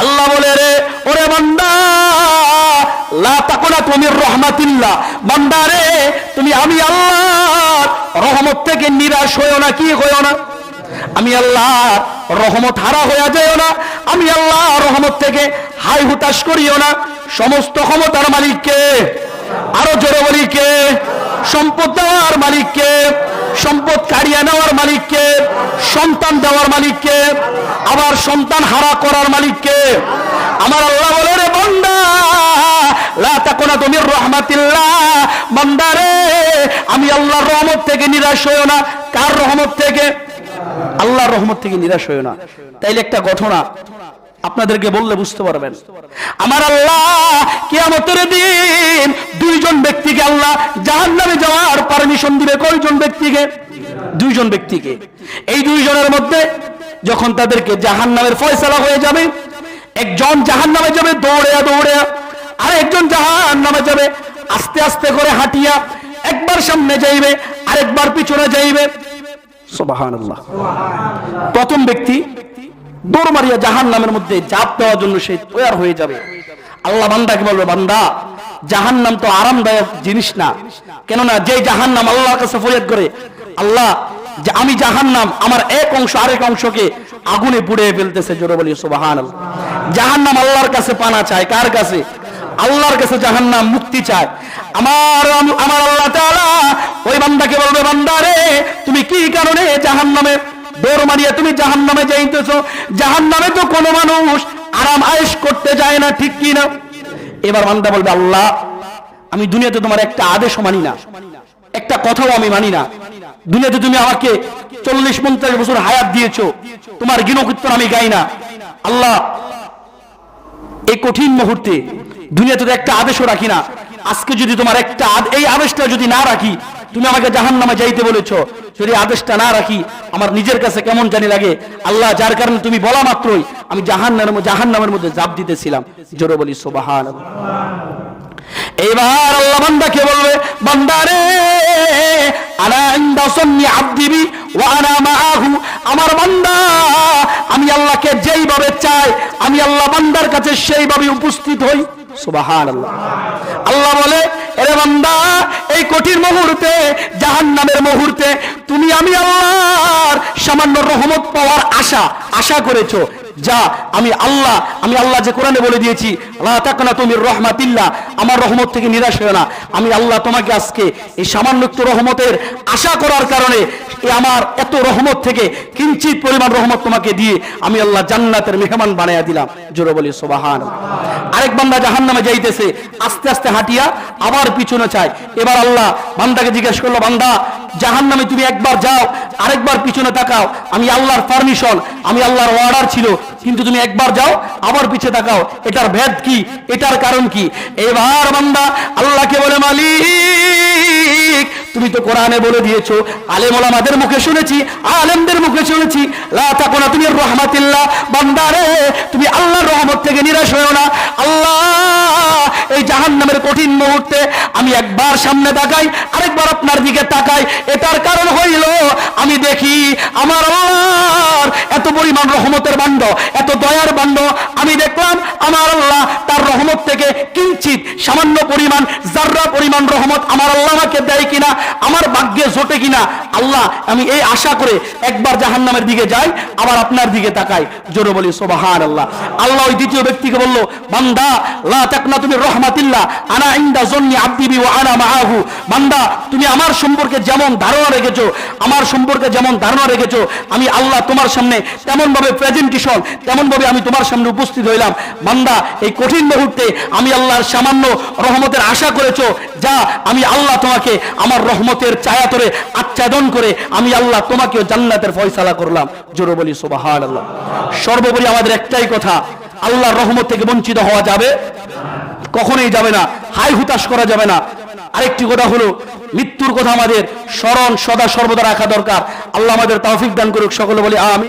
আল্লাহ বলে রে, ওরে বান্দা তুমির রহমাতিল্লাহ। বান্দা রে, তুমি আমি আল্লাহ রহমত থেকে নিরাশ হইও না, কি হইও না? আমি আল্লাহ রহমত হারা হইয়া যাইও না, আমি আল্লাহ রহমত থেকে হাই হুতাশ করিও না। সমস্ত ক্ষমতার মালিককে আরও জোরে বলি সম্পদ দেওয়ার মালিককে সম্পদ কাড়িয়ে নেওয়ার মালিককে সন্তান দেওয়ার মালিককে, আবার সন্তান হারা করার মালিককে। আমার আল্লাহ বলে, রে বন্দারে আমি আল্লাহর রহমত থেকে নিরাশ হই না। কার রহমত থেকে? আল্লাহর রহমত থেকে নিরাশ হই না। তাইলে একটা ঘটনা আপনাদেরকে বললে বুঝতে পারবেন। আমার আল্লাহ কিয়ামতের দিন দুইজন ব্যক্তিকে আল্লাহ জাহান্নামে যাওয়ার পারমিশন দিবে। কয়জন ব্যক্তিকে? দুইজন ব্যক্তিকে। এই দুইজনের মধ্যে যখন তাদেরকে জাহান্নামের ফয়সালা হয়ে যাবে, একজন জাহান্নামে যাবে দৌড়ে দৌড়ে আর একজন জাহান্নামে যাবে আস্তে আস্তে করে হাঁটিয়া একবার সামনে যাইবে, আরেকবার পিছনে যাইবে। প্রথম ব্যক্তি দৌড় মারিয়া জাহান নামের মধ্যে জাপ দেওয়ার জন্য সে তৈয়ার হয়ে যাবে। আল্লাহ বান্দাকে বলবে, বান্দা জাহান নাম তো আরামদায়ক জিনিস না। কেননা যে জাহান নাম আল্লাহর কাছে ফরিয়াদ করে, আল্লাহ আমি জাহান নাম আমার এক অংশ আরেক অংশকে আগুনে পুড়ে ফেলতেছে জোরে বলি সুবাহান জাহান নাম আল্লাহর কাছে পানা চায়, কার কাছে? আল্লাহর কাছে জাহান্নাম মুক্তি চায়। আমার আমার আল্লাহ তাআলা ওই বান্দাকে বলবে, বান্দা রে, তুমি কি কারণে জাহান্নামে দৌড় মারিয়া তুমি জাহান্নামে যাইতেছো। জাহান্নামে তো কোনো মানুষ আরাম আয়েশ করতে যায় না, ঠিক কি না? এবার বান্দা বলবে, আল্লাহ, আমি দুনিয়াতে তোমার একটা আদেশও মানি না। একটা কথাও আমি মানি না। দুনিয়াতে তুমি আমাকে চল্লিশ, পঞ্চাশ বছর হায়াত দিয়েছ। তোমার গিনকীর্তন আমি গাই না। আল্লাহ, এই কঠিন মুহূর্তে দুনিয়াতে তো একটা আদেশও রাখি না। আজকে যদি তোমার একটা এই আদেশটা যদি না রাখি, তুমি আমাকে জাহান নামে যাইতে বলেছ। যদি আদেশটা না রাখি, আমার নিজের কাছে কেমন জানি লাগে? আল্লাহ যার কারণে তুমি বলা মাত্রই, আমি জাহান নামের জাহান নামের মধ্যে জাপ দিতেছিলাম। জোরে বলি সোবাহান এইবার আল্লাহ বান্দাকে বলবে, বান্দারে আমার বান্দা, আমি আল্লাহকে যেইভাবে চাই, আমি আল্লাহ বান্দার কাছে সেইভাবে উপস্থিত হই। সুবহানাল্লাহ। আল্লাহ বলে, এরে বান্দা, এই কঠিন মুহূর্তে, জাহান্নামের মুহূর্তে তুমি আমি আল্লাহর সামান্য রহমত পাওয়ার আশা আশা করেছ? যা, আমি আল্লাহ আমি আল্লাহ যে কোরআনে বলে দিয়েছি আল্লাহ তুমি রহমাতিল্লাহ আমার রহমত থেকে নিরাশ হয়ে না। আমি আল্লাহ তোমাকে আজকে এই সামান্য একটু রহমতের আশা করার কারণে আমার এত রহমত থেকে কিঞ্চিত পরিমাণ রহমত তোমাকে দিয়ে আমি আল্লাহ জান্নাতের মেহমান বানাইয়া দিলাম। জোরে বলি সোবাহান আরেক বান্দা জাহান নামে যাইতেছে, আস্তে আস্তে হাঁটিয়া আবার পিছনে চায়। এবার আল্লাহ বান্দাকে জিজ্ঞেস করল, বান্দা জাহান নামে তুমি একবার যাও, আরেকবার পিছনে তাকাও। আমি আল্লাহর পারমিশন আমি আল্লাহর অর্ডার ছিল, কিন্তু তুমি একবার যাও আবার পিছে তাকাও, এটার ভেদ কি? এটার কারণ কি? এবার বান্দা আল্লাহকে বলে, মালিক, তুমি তো কোরআনে বলে দিয়েছ, আলেম ওলামাদের মুখে শুনেছি, আলেমদের মুখে শুনেছি, লা তাকুনা তুমি রহমাতিল্লাহ বান্দারে তুমি আল্লাহর রহমত থেকে নিরাশ হয়েও না জাহান্নামের কঠিন মুহূর্তে আমি একবার সামনে তাকাই, আরেকবার আপনার দিকে তাকাই। এটার কারণ হইল, আমি দেখি আমার এত পরিমাণ রহমতের বান্ড, এত দয়ার বান্ড। আমি দেখলাম আমার আল্লাহ তার রহমত থেকে কিঞ্চিত সামান্য পরিমাণ জাররা পরিমাণ রহমত আমার আল্লাহ আমাকে দেয় কিনা, আমার ভাগ্যে জোটে কিনা, আল্লাহ, আমি এই আশা করে একবার জাহান্নামের দিকে যাই, আবার আপনার দিকে তাকাই। জোরে বলি সোবাহান আল্লাহ আল্লাহ ওই দ্বিতীয় ব্যক্তিকে বলল, বান্দা, লা তাকনা তুমি আনা ইন্দা জন্নি আব্দিবি ও আনা মাহু বান্দা, তুমি আমার সম্পর্কে যেমন ধারণা রেখেছো, আমার সম্পর্কে যেমন ধারণা রেখেছো, আমি আল্লাহ তোমার সামনে তেমন ভাবে প্রেজেন্টেশন তেমন ভাবে আমি তোমার সামনে উপস্থিত হইলাম। বান্দা, এই কঠিন মুহূর্তে আমি আল্লাহর সামান্য রহমতের আশা করেছ, যা আমি আল্লাহ তোমাকে আমার রহমতের ছায়াতরে আচ্ছাদন করে আমি আল্লাহ তোমাকেও জান্নাতের ফয়সালা করলাম। জোরে বলি সুবাহান সর্বোপরি আমাদের একটাই কথা, আল্লাহর রহমত থেকে বঞ্চিত হওয়া যাবে। কখনোই যাবে না, হাই হুতাশ করা যাবে না। আরেকটি কথা হলো, মৃত্যুর কথা আমাদের স্মরণ সদা সর্বদা রাখা দরকার। আল্লাহ আমাদের তৌফিক দান করুক, সকলে বলি আমি